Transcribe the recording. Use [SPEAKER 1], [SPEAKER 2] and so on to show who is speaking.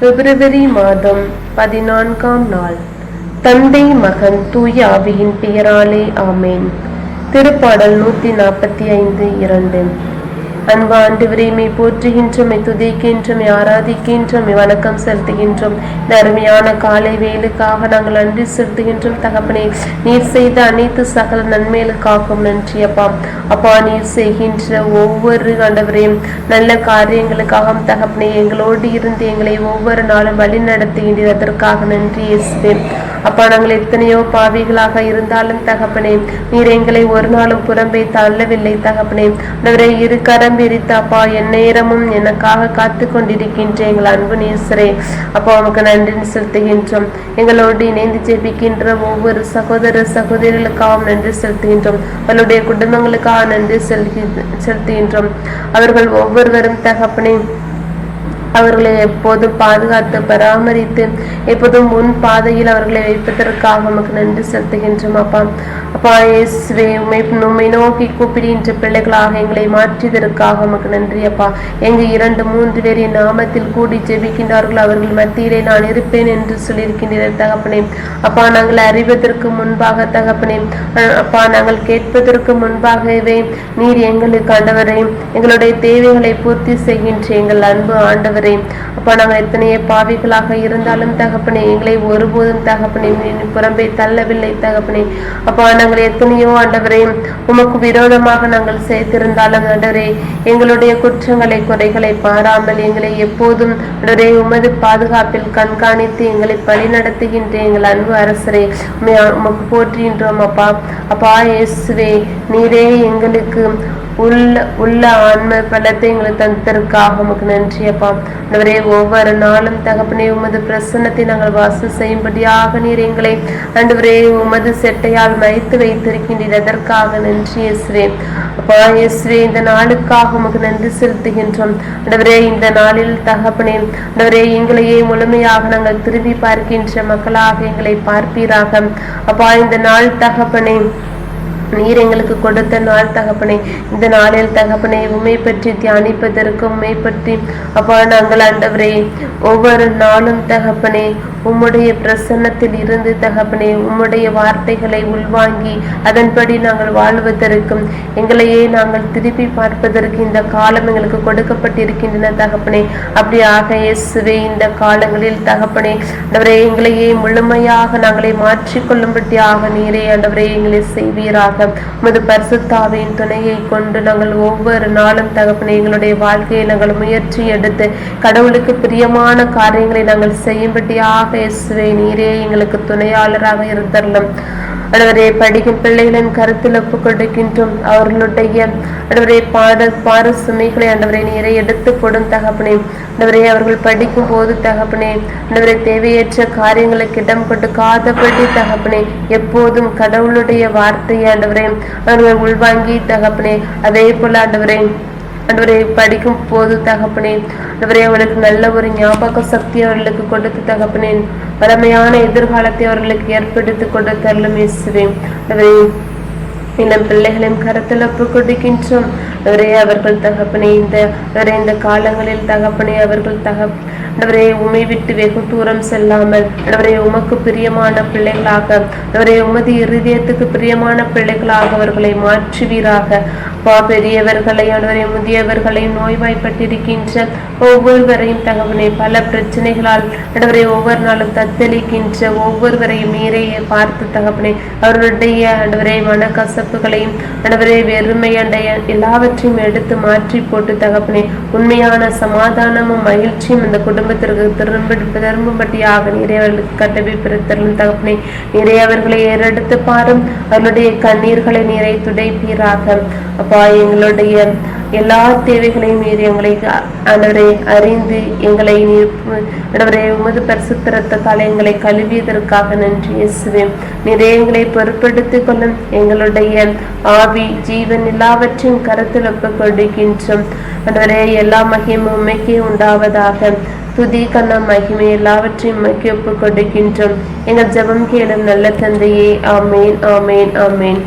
[SPEAKER 1] பிப்ரவரி மாதம் பதினான்காம் நாள். தந்தை மகன் தூய ஆவியின் பெயராலே ஆமேன். திருப்பாடல் நூத்தி நாற்பத்தி ஐந்து இரண்டு. அன்பா ஆண்டவரே மை போற்றுகின்றோம் வணக்கம் செலுத்துகின்றோம். இந்த அருமையான காலை வேலுக்காக நாங்கள் நன்றி செலுத்துகின்றோம். தகப்பனே நீர் செய்த அனைத்து சகல நன்மைகளுக்காகவும் நன்றி அப்பா. அப்பா நீர் செய்கின்ற ஒவ்வொரு ஆண்டவரையும் நல்ல காரியங்களுக்காகவும் தகப்பனே எங்களோடு இருந்து எங்களை ஒவ்வொரு நாளும் வழி நடத்துகின்றதற்காக நன்றி இயேசுவேன் அப்பா நாங்கள் எத்தனையோ பாவிகளாக இருந்தாலும் தகப்பனே நீர் எங்களை ஒரு நாளும் புறம்பே தள்ளவில்லை தகப்பனே. அவரை இரு கரம் விரித்து அப்பா என் நேரமும் எனக்காக காத்து கொண்டிருக்கின்ற எங்கள் அன்பு நேசரே. அப்பா உமக்கு நன்றி செலுத்துகின்றோம். எங்களோடு இணைந்து ஜெபிக்கின்ற ஒவ்வொரு சகோதர சகோதரிகளுக்காகவும் நன்றி செலுத்துகின்றோம். அவளுடைய குடும்பங்களுக்காக நன்றி செலுத்தி செலுத்துகின்றோம். அவர்கள் ஒவ்வொருவரும் தகப்பனே அவர்களை எப்போதும் பாதுகாத்து பராமரித்து எப்போதும் முன் பாதையில் அவர்களை வைப்பதற்காக உமக்கு நன்றி செலுத்துகின்றோம் அப்பா. அப்பா இயேசுவே உம்மை உண்மை நோக்கி கூப்பிடுகின்ற பிள்ளைகளாக எங்களை மாற்றியதற்காக உமக்கு நன்றி அப்பா. எங்க இரண்டு மூன்று பேர் என் நாமத்தில் கூடி ஜெபிக்கின்றார்கள் அவர்கள் மத்தியிலே நான் இருப்பேன் என்று சொல்லியிருக்கின்ற தகப்பனே. அப்பா நாங்கள் அறிவதற்கு முன்பாக தகப்பனே. அப்பா நாங்கள் கேட்பதற்கு முன்பாகவே நீர் எங்களுக்கு ஆண்டவரே எங்களுடைய தேவைகளை பூர்த்தி செய்கின்ற எங்கள் அன்பு ஆண்டவர். ஆண்டவரே அப்பா நாங்கள் எத்தனையே பாவிகளாக இருந்தாலும் தகப்பனே எங்களை ஒருபோதும் தகப்பனே நீர் புறம்பே தள்ளவில்லை தகப்பனே. அப்பா நாங்கள் எத்தனையோ ஆண்டவரே உமக்கு விரோதமாக நாங்கள் செய்திருந்தாலும் ஆண்டவரே எங்களுடைய குற்றங்களை குறைகளை பாராமல் எங்களை எப்போதும் ஆண்டவரே உமது பாதுகாப்பில் கண்காணித்து எங்களை வழி நடத்துகின்ற எங்கள் அன்பு அரசரே உமக்கு போற்றுகின்றோம் அப்பா. அப்பா இயேசுவே நீரே எங்களுக்கு உள்ள உள்ள ஆன்ம பலத்தை எங்களுக்கு தந்ததற்காக உமக்கு நன்றி அப்பா. ஆண்டவரே ஒவ்வொரு நாளும் தகப்பனே உமது பிரசன்னத்தை நாங்கள் வாசம் செய்யும்படியாக நீர் எங்களை ஆண்டவரே உமது செட்டையால் மறைத்து வைத்திருக்கின்றீர். அதற்காக நன்றி இயேசுவே. அப்பா இயேசுவே இந்த நாளுக்காக உமக்கு நன்றி செலுத்துகின்றோம். ஆண்டவரே இந்த நாளில் தகப்பனே ஆண்டவரே எங்களையே முழுமையாக நாங்கள் திரும்பி பார்க்கின்ற மக்களாக எங்களை பார்ப்பீராக. அப்பா இந்த நாள் தகப்பனே நீர் எங்களுக்கு கொடுத்த நாள் தகப்பனே. இந்த நாளில் தகப்பனை உண்மை பற்றி தியானிப்பதற்கு உண்மை பற்றி அப்பா நாங்கள் ஆண்டவரே ஒவ்வொரு நாளும் தகப்பனே உம்முடைய பிரசன்னத்தில் இருந்து தகப்பனே உம்முடைய வார்த்தைகளை உள்வாங்கி அதன்படி நாங்கள் வாழ்வதற்கும் எங்களையே நாங்கள் திருப்பி பார்ப்பதற்கு இந்த காலம் எங்களுக்கு கொடுக்கப்பட்டிருக்கின்றன தகப்பனே. அப்படியாக இயேசுவே இந்த காலங்களில் தகப்பனே ஆண்டவரே எங்களையே முழுமையாக நாங்களை மாற்றிக்கொள்ளும்படியாக நீரே ஆண்டவரே எங்களை செய்வீராக. உமது பரிசுத்தாவின் துணையை கொண்டு நாங்கள் ஒவ்வொரு நாளும் தகப்பனை எங்களுடைய வாழ்க்கையை நாங்கள் முயற்சி எடுத்து கடவுளுக்கு பிரியமான காரியங்களை நாங்கள் செய்யும்படியாக இயேசுவை நீரே எங்களுக்கு துணையாளராக இருந்தரலும் ஆண்டவரே படிக்கும் பிள்ளைகளின் கருத்தில் ஒப்பு கொடுக்கின்றோம் அவர்களுடைய ஆண்டவரே பாட பாட சுமைகளை ஆண்டவரை நீரை எடுத்து கொடும் தகப்பனே. ஆண்டவரே அவர்கள் படிக்கும் போது தகப்பனே ஆண்டவரை தேவையற்ற காரியங்களுக்கு இடம் கொண்டு கொடுக்காதபடி தகப்பனே. எப்போதும் கடவுளுடைய வார்த்தையை ஆண்டவரே அவர்கள் உள்வாங்கி தகப்பனே. அதே போல ஆண்டவரே ஆண்டவரை படிக்கும் போது தகப்பனே ஆண்டவரே அவர்களுக்கு நல்ல ஒரு ஞாபக சக்தி அவர்களுக்கு கொடுத்து தகப்பனேன். வளமையான எதிர்காலத்தை அவர்களுக்கு ஏற்படுத்தி கொடுத்தருளும் இயேசுவே. அவரை இளம் பிள்ளைகளையும் கருத்தில் ஒப்பு கொடுக்கின்றோம். அவரே அவர்கள் தகப்பனே இந்த வேற இந்த காலங்களில் தகப்பனே அவர்கள் தக ஆண்டவரே உமை விட்டு வெகு தூரம் செல்லாமல் ஆண்டவரே உமக்கு பிரியமான பிள்ளைகளாக ஆண்டவரே உமது இருதயத்துக்கு பிரியமான பிள்ளைகளாக அவர்களை மாற்றுவீராக. அப்பா பெரியவர்களை அவரே முதியவர்களையும் நோய்வாய்ப்பட்டிருக்கின்ற ஒவ்வொருவரையும் தகவனே பல பிரச்சனைகளால் ஆண்டவரே ஒவ்வொரு நாளும் தத்தளிக்கின்ற ஒவ்வொருவரையும் நீரே பார்த்து தகப்பனே அவருடைய ஆண்டவரே மனக்கசப்புகளையும் ஆண்டவரே அண்டைய எல்லாவற்றையும் எடுத்து மாற்றி போட்டு தகப்பனே உண்மையான சமாதானமும் மகிழ்ச்சியும் இந்த குடும்பத்திற்கு திரும்ப திரும்பும்படியாக நீரே அவர்களுக்கு பிரித்தரும் தகப்பனை தகப்பனே அவர்களை ஏறெடுத்து பாரும். அவர்களுடைய கண்ணீர்களை நீரை துடைப்பீராக. அப்பா எங்களுடைய எல்லா தேவைகளையும் மீறி எங்களை ஆண்டவரை அறிந்து எங்களை நீர் ஆண்டவரே உமது பரிசுத்திரத்தால் எங்களை கழுவியதற்காக நன்றி இயேசுவே. நிறைய எங்களை பொறுப்படுத்திக் கொள்ளும் எங்களுடைய ஆவி ஜீவன் எல்லாவற்றையும் கருத்தில் ஒப்புக் கொடுக்கின்றோம் ஆண்டவரே எல்லா மகிமும் உண்மைக்கே உண்டாவதாக. துதி கண்ணம் மகிமை எல்லாவற்றையும் மக்கி ஒப்புக் கொடுக்கின்றோம் எங்கள் ஜெபம் கேளும் நல்ல தந்தையே ஆமேன் ஆமேன் ஆமேன்.